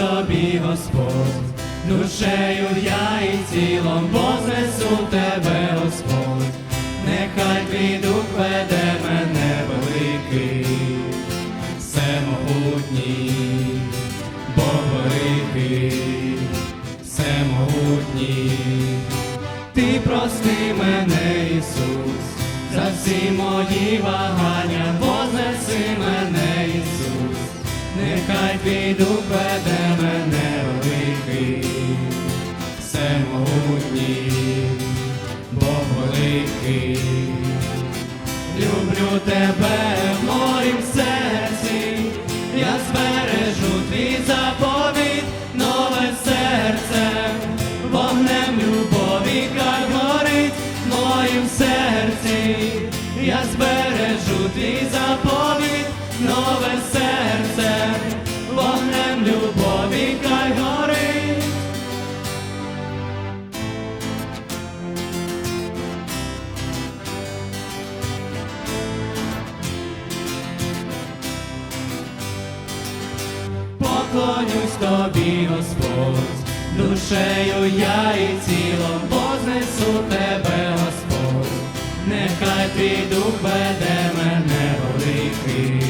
тобі, Господь, душею я і тілом вознесу тебе, Господь, нехай твій дух веде мене великий, всемогутній, Бог великий, всемогутній. Ти прости мене, Ісус, за всі мої вагання, вознеси мене, Ісус, нехай твій дух всемогутній, Бог великий. Люблю тебе в моїм серці, я збережу твій заповідь, нове серце, вогнем любові хай горить в моїм серці, я збережу твій заповідь, Поклонюсь тобі, Господь, душею я і тілом вознесу тебе, Господь, нехай твій дух веде мене великий,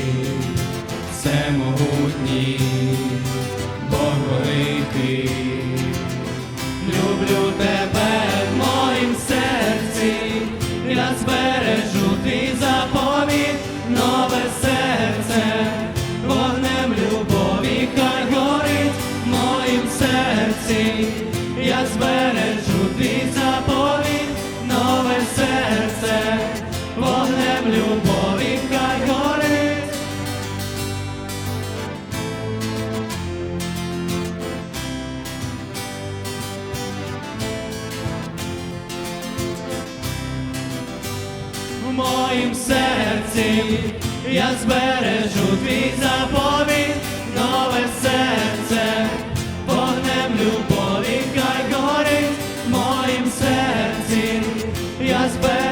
всемогутній, Бог великий. Люблю тебе серці, я збережу твій заповідь, нове серце, вогнем любові хай горить. в моїм серці, я збережу твій серце, серці я зберігаю.